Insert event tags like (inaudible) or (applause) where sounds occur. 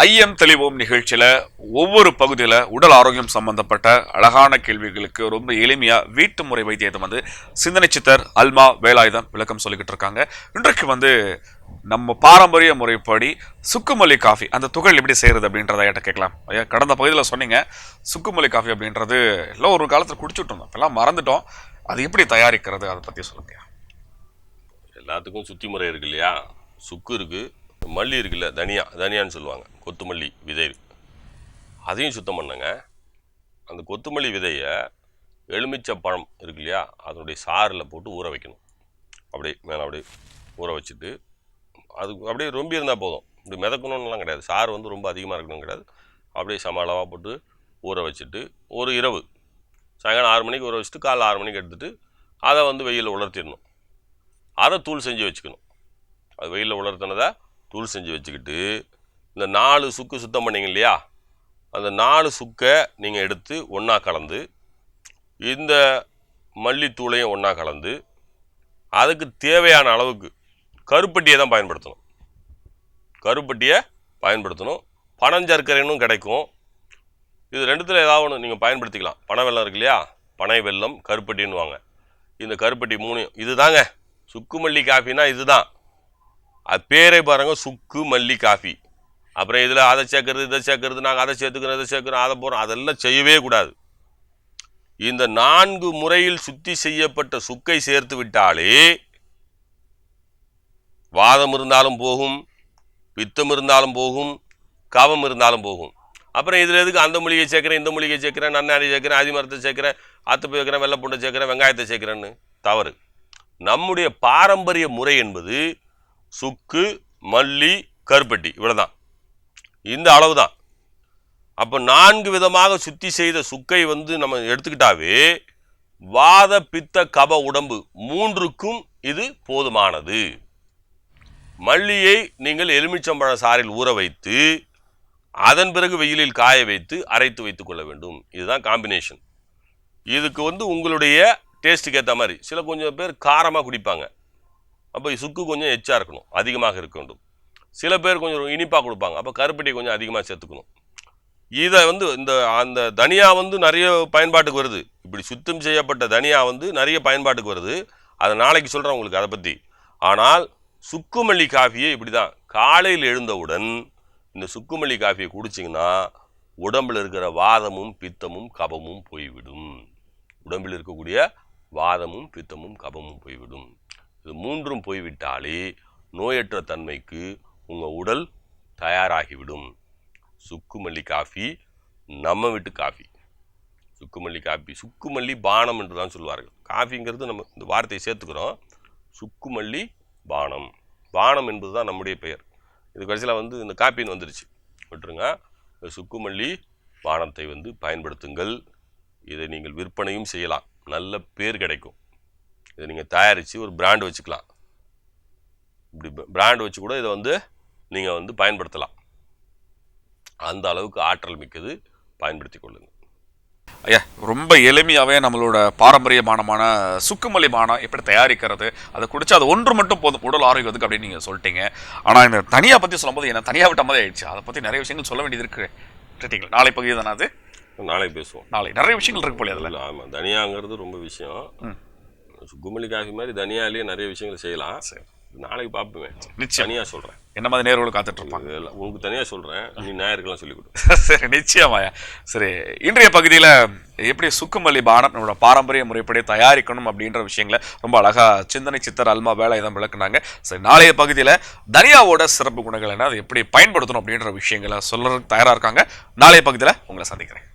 ஐயம் தெளிவோம் நிகழ்ச்சியில். ஒவ்வொரு பகுதியில் உடல் ஆரோக்கியம் சம்பந்தப்பட்ட அழகான கேள்விகளுக்கு ரொம்ப எளிமையாக வீட்டு முறை வைத்தியத்தை வந்து சிந்தனை சித்தர் அல்மா வேலாயுதம் விளக்கம் சொல்லிக்கிட்டு இருக்காங்க. இன்றைக்கு வந்து நம்ம பாரம்பரிய முறைப்படி சுக்குமல்லி காஃபி அந்த துகள் எப்படி செய்கிறது அப்படின்றத என்கிட்ட கேட்கலாம். ஐயா கடந்த பகுதியில் சொன்னீங்க சுக்குமல்லி காஃபி அப்படின்றது எல்லாம் ஒரு காலத்தில் குடிச்சுட்டு இருந்தோம். இப்பெல்லாம் மறந்துட்டோம். அது எப்படி தயாரிக்கிறது அதை பற்றி சொல்லுங்க எல்லாத்துக்கும் சுத்தி முறை இருக்கு இல்லையா? சுக்கு இருக்குது மல்லி இருக்குல்ல தனியா தனியான்னு சொல்லுவாங்க. கொத்துமல்லி விதை அதையும் சுத்தம் பண்ணுங்க. அந்த கொத்துமல்லி விதையை எலுமிச்சை பழம் இருக்கு இல்லையா அதனுடைய சாறில் போட்டு ஊற வைக்கணும். அப்படியே மேலே அப்படியே ஊற வச்சுட்டு அது அப்படியே ரொம்ப இருந்தால் போதும். இப்படி மிதக்கணும்லாம் கிடையாது. சாறு வந்து ரொம்ப அதிகமாக இருக்கணும் கிடையாது. அப்படியே சம அளவாக போட்டு ஊற வச்சுட்டு ஒரு இரவு சாயங்காலம் ஆறு மணிக்கு ஊற வச்சுட்டு காலைல ஆறு மணிக்கு எடுத்துகிட்டு அதை வந்து வெயிலில் உலர்த்திடணும். அதை தூள் செஞ்சு வச்சுக்கணும். அது வெயிலில் உலர்த்தினதை தூள் செஞ்சு வச்சுக்கிட்டு இந்த நாலு சுக்கு சுத்தம் பண்ணிங்க இல்லையா? அந்த நாலு சுக்கை நீங்கள் எடுத்து ஒன்றா கலந்து இந்த மல்லித்தூளையும் ஒன்றா கலந்து அதுக்கு தேவையான அளவுக்கு கருப்பட்டியை தான் பயன்படுத்தணும். கருப்பட்டியை பயன்படுத்தணும். பனஞ்சர்க்கரைனும் கிடைக்கும். இது ரெண்டுத்தில் ஏதாவது ஒன்று நீங்கள் பயன்படுத்திக்கலாம். பனை வெள்ளம் இருக்கு இல்லையா? பனை வெல்லம் கருப்பட்டின்னுவாங்க. இந்த கருப்பட்டி மூணு இதுதாங்க. சுக்கு மல்லி காஃபினா இதுதான். அது பேரே பாருங்கள் சுக்கு மல்லி காஃபி. அப்புறம் இதில் அதை சேர்க்கறது இதை சேர்க்கறது நாங்கள் அதை சேர்த்துக்கிறோம் இதை சேர்க்குறோம் அதை போகிறோம் அதெல்லாம் செய்யவே கூடாது. இந்த நான்கு முறையில் சுத்தி செய்யப்பட்ட சுக்கை சேர்த்து விட்டாலே வாதம் இருந்தாலும் போகும் பித்தம் இருந்தாலும் போகும் கவம் இருந்தாலும் போகும். அப்புறம் இதில் எதுக்கு அந்த மூலிகை சேர்க்குறேன் இந்த மூலிகை சேர்க்குறேன் நன்னாரி சேர்க்குறேன் ஆதிமரத்தை சேர்க்குறேன் ஆத்துப்பு சேர்க்குறேன் வெள்ளைப்பூண்டை சேர்க்குறேன் வெங்காயத்தை சேர்க்குறேன்னு. தவறு. நம்முடைய பாரம்பரிய முறை என்பது சுக்கு மல்லி கருப்பட்டி. இவ்வளவுதான். இந்த அளவு தான் அப்போ நான்கு விதமாக சுத்தி செய்த சுக்கை வந்து நம்ம எடுத்துக்கிட்டாவே வாத பித்த கப உடம்பு மூன்றுக்கும் இது போதுமானது. மல்லியை நீங்கள் எலுமிச்சம்பழ சாறில் ஊற வைத்து அதன் பிறகு வெயிலில் காய வைத்து அரைத்து வைத்து கொள்ள வேண்டும். இதுதான் காம்பினேஷன் இதுக்கு வந்து உங்களுடைய டேஸ்ட்டுக்கு ஏற்ற மாதிரி. சில கொஞ்சம் பேர் காரமாக குடிப்பாங்க. அப்போ சுக்கு கொஞ்சம் எச்சா இருக்கணும். அதிகமாக இருக்க வேண்டும். சில பேர் கொஞ்சம் இனிப்பாக கொடுப்பாங்க. அப்போ கருப்பட்டி கொஞ்சம் அதிகமாக சேர்த்துக்கணும். இதை வந்து இந்த அந்த தனியா வந்து நிறைய பயன்பாட்டுக்கு வருது. இப்படி சுத்தம் செய்யப்பட்ட தனியா வந்து நிறைய பயன்பாட்டுக்கு வருது. அதை நாளைக்கு சொல்கிறேன் உங்களுக்கு அதை பற்றி ஆனால் சுக்குமல்லி காஃபியே இப்படி தான் காலையில் எழுந்தவுடன் இந்த சுக்குமல்லி காஃபியை குடிச்சிங்கன்னா உடம்பில் இருக்கிற வாதமும் பித்தமும் கபமும் போய்விடும். உடம்பில் இருக்கக்கூடிய வாதமும் பித்தமும் கபமும் போய்விடும். இது மூன்றும் போய்விட்டாலே நோயற்ற தன்மைக்கு உங்கள் உடல் தயாராகிவிடும். சுக்குமல்லி காஃபி நம்ம வீட்டு காஃபி. சுக்குமல்லி காஃபி. சுக்குமல்லி பானம் என்று தான் சொல்வார்கள். காஃபிங்கிறது நம்ம இந்த வார்த்தையை சேர்த்துக்கிறோம். சுக்குமல்லி பானம். பானம் என்பது தான் நம்முடைய பெயர். இது கடைசியில் வந்து இந்த காப்பின்னு வந்துருச்சு. விட்டுருங்க. சுக்குமல்லி பானத்தை வந்து பயன்படுத்துங்கள். இதை நீங்கள் விற்பனையும் செய்யலாம். நல்ல பேர் கிடைக்கும். இதை நீங்கள் தயாரித்து ஒரு பிராண்ட் வச்சுக்கலாம். இப்படி பிராண்ட் வச்சு கூட இதை வந்து நீங்கள் வந்து பயன்படுத்தலாம். அந்த அளவுக்கு ஆற்றல் மிக்கது பயன்படுத்தி கொள்ளுங்கள் ஐயா ரொம்ப எளிமையாவே நம்மளோட பாரம்பரிய பானமான சுக்குமல்லி பானம் எப்படி தயாரிக்கிறது அதை குடிச்சா அது ஒன்று மட்டும் போதும் உடல் ஆரோக்கியத்துக்கு அப்படின்னு நீங்க சொல்லிட்டீங்க. ஆனா இந்த தனியா பத்தி சொல்லும்போது என்ன தனியா விட்ட மாதிரி ஆயிடுச்சு. அதை பத்தி நிறைய விஷயங்கள் சொல்ல வேண்டியது இருக்கு. கேட்டீங்களா? நாளை பகுதி தானே அது? நாளைக்கு பேசுவோம். நாளை நிறைய விஷயங்கள் இருக்கு போல அதுல. ஆமாம் தனியாங்கிறது ரொம்ப விஷயம். சுக்குமல்லி காஃபி மாதிரி தனியாலேயே நிறைய விஷயங்கள் செய்யலாம். சரி. நாளைக்கு பார்ப்பேன் நிச்சயம். தனியாக சொல்கிறேன் என்ன மாதிரி நேர்களும் காத்துட்டு இருப்பாங்க இதெல்லாம் உங்களுக்கு தனியாக சொல்கிறேன் நீ ஞாயிற்றுக்கெல்லாம் சொல்லிக் கொடு. (laughs) சரி நிச்சயமாயா சரி இன்றைய பகுதியில் எப்படி சுக்குமல்லி பானம் நம்மளோட பாரம்பரிய முறைப்படி தயாரிக்கணும் அப்படின்ற விஷயங்களை ரொம்ப அழகா சிந்தனை சித்தர் அல்மா வேலை இதான் விளக்குனாங்க. சரி நாளைய பகுதியில் தனியாவோட சிறப்பு குணங்கள் என்ன அதை எப்படி பயன்படுத்தணும் அப்படின்ற விஷயங்களை சொல்றதுக்கு தயாரா இருக்காங்க. நாளைய பகுதியில் உங்களை சந்திக்கிறேன்.